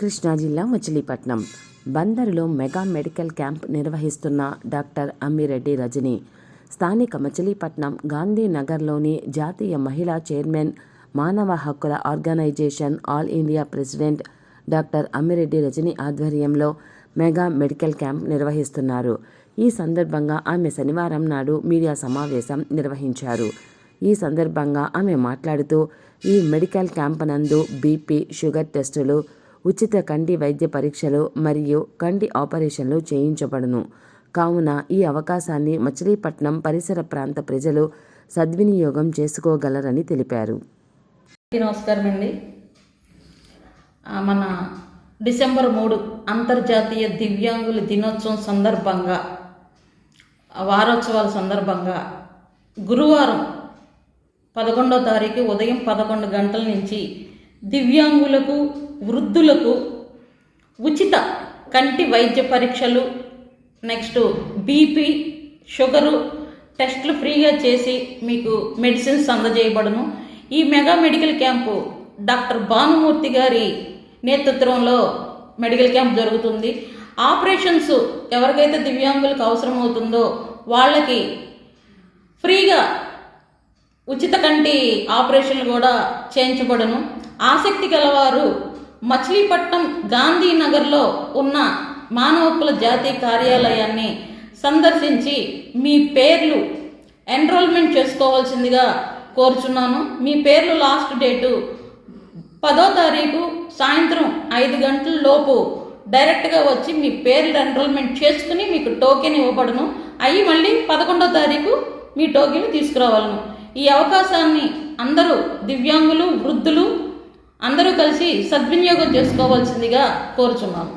కృష్ణా జిల్లా మచిలీపట్నం. బందరులో mega medical camp నిర్వహిస్తున్న డాక్టర్ అమ్మిరెడ్డి రజని. స్థానిక మచిలీపట్నం గాంధీనగర్లోని జాతీయ మహిళా చైర్మన్ మానవ హక్కుల organisation all India president doctor Ammireddy Rajani ఆధ్వర్యంలో మెగా మెడికల్ క్యాంప్ నిర్వహిస్తున్నారు. ఈ సందర్భంగా ఆమె శనివారం నాడు మీడియా సమావేశం నిర్వహించారు. ఈ సందర్భంగా ఆమె మాట్లాడుతూ ఈ మెడికల్ క్యాంప్ నందు బీపీ షుగర్ టెస్టులు ఉచిత కంటి వైద్య పరీక్షలు మరియు కంటి ఆపరేషన్లు చేయించబడును. కావున ఈ అవకాశాన్ని మచిలీపట్నం పరిసర ప్రాంత ప్రజలు సద్వినియోగం చేసుకోగలరని తెలిపారు. నమస్కారం అండి మన డిసెంబర్ మూడు అంతర్జాతీయ దివ్యాంగుల దినోత్సవం సందర్భంగా వారోత్సవాల సందర్భంగా గురువారం పదకొండో తారీఖు ఉదయం పదకొండు గంటల నుంచి దివ్యాంగులకు వృద్ధులకు ఉచిత కంటి వైద్య పరీక్షలు నెక్స్ట్ బీపీ షుగరు టెస్టులు ఫ్రీగా చేసి మీకు మెడిసిన్స్ అందజేయబడును. ఈ mega medical camp doctor Bhanumurthy గారి నేతృత్వంలో మెడికల్ క్యాంప్ జరుగుతుంది. ఆపరేషన్స్ ఎవరికైతే దివ్యాంగులకు అవసరం అవుతుందో వాళ్ళకి ఫ్రీగా ఉచిత కంటి ఆపరేషన్లు కూడా చేయించబడును. ఆసక్తి గలవారు మచిలీపట్నం గాంధీనగర్లో ఉన్న మానవకుల జాతీయ కార్యాలయాన్ని సందర్శించి మీ పేర్లు ఎన్రోల్మెంట్ చేసుకోవాల్సిందిగా కోరుచున్నాను. మీ పేర్లు లాస్ట్ డేటు పదో తారీఖు సాయంత్రం ఐదు గంటల లోపు డైరెక్ట్గా వచ్చి మీ పేర్లు ఎన్రోల్మెంట్ చేసుకుని మీకు టోకెన్ ఇవ్వబడును. అవి మళ్ళీ పదకొండో తారీఖు మీ టోకెన్ తీసుకురావాలను. ఈ అవకాశాన్ని అందరూ దివ్యాంగులు వృద్ధులు అందరూ కలిసి సద్వినియోగం చేసుకోవాల్సిందిగా కోరుచున్నాము